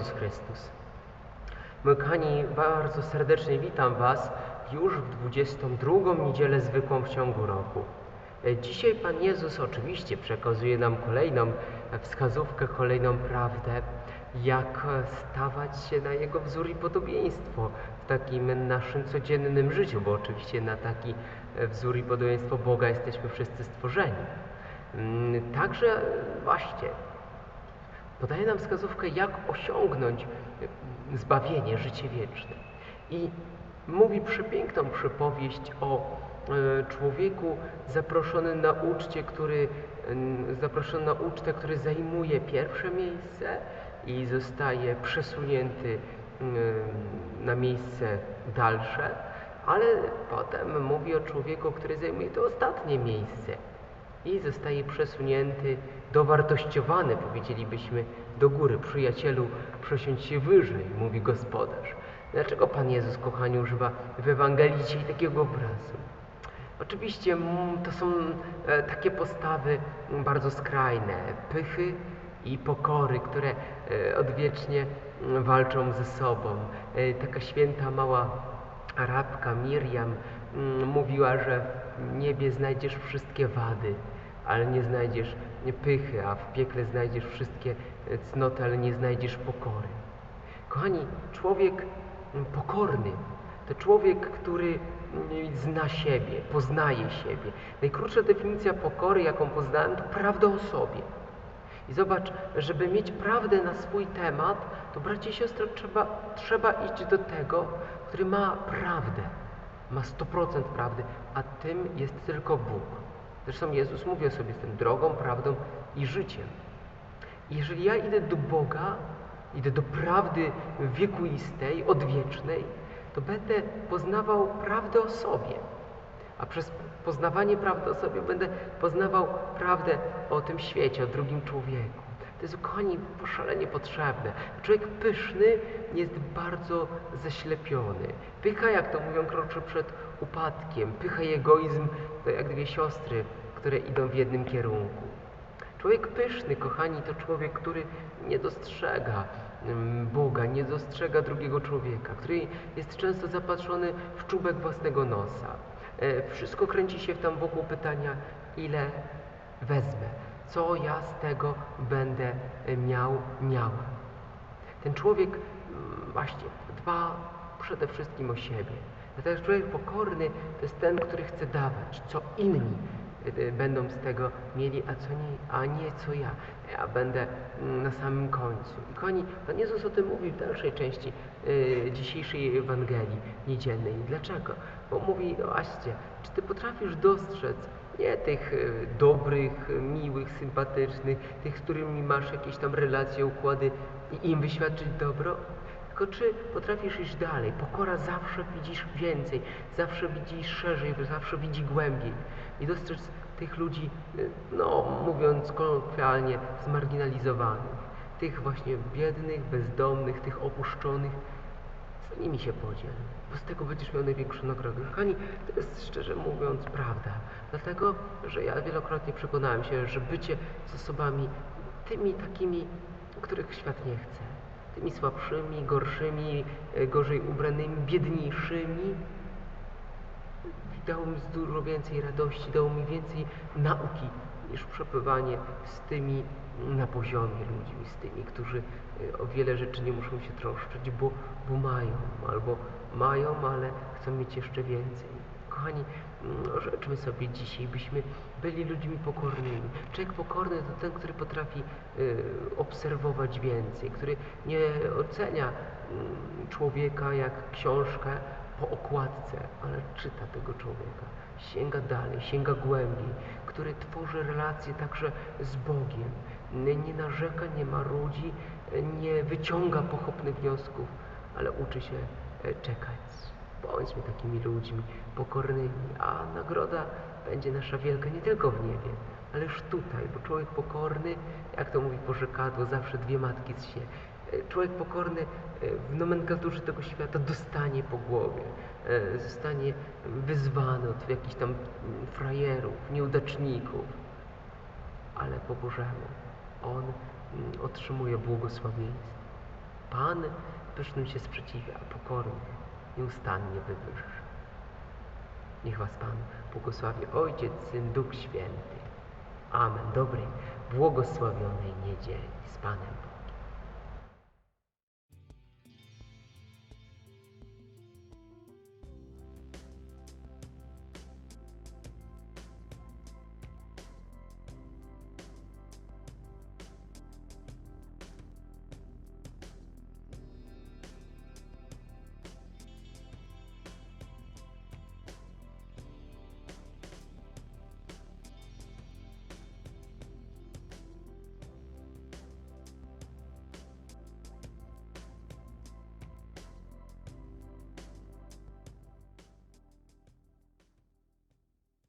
Chrystus. Moi kochani, bardzo serdecznie witam Was już w 22 niedzielę zwykłą w ciągu roku. Dzisiaj Pan Jezus oczywiście przekazuje nam kolejną wskazówkę, kolejną prawdę, jak stawać się na Jego wzór i podobieństwo w takim naszym codziennym życiu, bo oczywiście na taki wzór i podobieństwo Boga jesteśmy wszyscy stworzeni. Mm, Także właśnie podaje nam wskazówkę, jak osiągnąć e, zbawienie, życie wieczne. I mówi przepiękną przypowieść o e, człowieku zaproszonym na uczcie, który zaproszony na ucztę, który zajmuje pierwsze miejsce i zostaje przesunięty na miejsce dalsze, ale potem mówi o człowieku, który zajmuje to ostatnie miejsce i zostaje przesunięty, dowartościowany, powiedzielibyśmy, do góry. Przyjacielu, przesiądź się wyżej, mówi gospodarz. Dlaczego Pan Jezus, kochani, używa w Ewangelii dzisiaj takiego obrazu? Oczywiście mm, to są e, takie postawy mm, bardzo skrajne, pychy i pokory, które e, odwiecznie mm, walczą ze sobą. E, Taka święta mała Arabka Miriam mówiła, że w niebie znajdziesz wszystkie wady, ale nie znajdziesz pychy, a w piekle znajdziesz wszystkie e, cnoty, ale nie znajdziesz pokory. Kochani, człowiek mm, pokorny to człowiek, który mm, zna siebie, poznaje siebie. Najkrótsza definicja pokory, jaką poznałem, to prawda o sobie. I zobacz, żeby mieć prawdę na swój temat, to bracie i siostry, trzeba, trzeba iść do tego, który ma prawdę. Ma 100% prawdy, a tym jest tylko Bóg. Zresztą Jezus mówi o sobie, jestem drogą, prawdą i życiem. Jeżeli ja idę do Boga, idę do prawdy wiekuistej, odwiecznej, to będę poznawał prawdę o sobie. A przez poznawanie prawdy o sobie będę poznawał prawdę o tym świecie, o drugim człowieku. To jest kochani szalenie potrzebne. Człowiek pyszny jest bardzo zaślepiony. Pycha, jak to mówią, kroczy przed upadkiem. Pycha i egoizm to jak dwie siostry, które idą w jednym kierunku. Człowiek pyszny, kochani, to człowiek, który nie dostrzega mm, Boga, nie dostrzega drugiego człowieka, który jest często zapatrzony w czubek własnego nosa. E, Wszystko kręci się tam wokół pytania, ile wezmę, co ja z tego będę miał, miała. Ten człowiek mm, właśnie dba przede wszystkim o siebie. Natomiast człowiek pokorny to jest ten, który chce dawać, co inni będą z tego mieli, a co nie, a nie co ja. Ja będę mm, na samym końcu. I kochani, Pan Jezus o tym mówi w dalszej części y, dzisiejszej Ewangelii niedzielnej. Dlaczego? Bo mówi, no właśnie, czy Ty potrafisz dostrzec nie tych y, dobrych, y, miłych, sympatycznych, tych, z którymi masz jakieś tam relacje, układy i im wyświadczyć dobro? Tylko czy potrafisz iść dalej? Pokora zawsze widzisz więcej, zawsze widzisz szerzej, zawsze widzi głębiej. I dostrzec tych ludzi, y, no mówiąc kolokwialnie, zmarginalizowanych. Tych właśnie biednych, bezdomnych, tych opuszczonych. Z nimi się podziel, bo z tego będziesz miał największą nagrodę. Kochani, to jest szczerze mówiąc prawda. Dlatego, że ja wielokrotnie przekonałem się, że bycie z osobami tymi takimi, których świat nie chce, tymi słabszymi, gorszymi, e, gorzej ubranymi, biedniejszymi, dało mi dużo więcej radości, dało mi więcej nauki niż przebywanie z tymi na poziomie ludźmi, z tymi, którzy e, o wiele rzeczy nie muszą się troszczyć, bo, bo mają, albo mają, ale chcą mieć jeszcze więcej. Kochani, mm, rzeczmy sobie dzisiaj, byśmy byli ludźmi pokornymi. Człowiek pokorny to ten, który potrafi y, obserwować więcej, który nie ocenia mm, człowieka jak książkę po okładce, ale czyta tego człowieka, sięga dalej, sięga głębiej, który tworzy relacje także z Bogiem, nie, nie narzeka, nie marudzi, nie wyciąga pochopnych wniosków, ale uczy się e, czekać. Bądźmy takimi ludźmi pokornymi, a nagroda będzie nasza wielka nie tylko w niebie, ależ tutaj, bo człowiek pokorny, jak to mówi porzekadło, zawsze dwie matki z się. Człowiek pokorny e, w nomenklaturze tego świata dostanie po głowie, e, zostanie wyzwany od jakichś tam frajerów, nieudaczników, ale po Bożemu on mm, otrzymuje błogosławieństwo. Pan pysznym się sprzeciwia, a pokornych nieustannie wywyższa. Niech Was Pan błogosławi Ojciec, Syn, Duch Święty. Amen. Dobrej, błogosławionej niedzieli z Panem.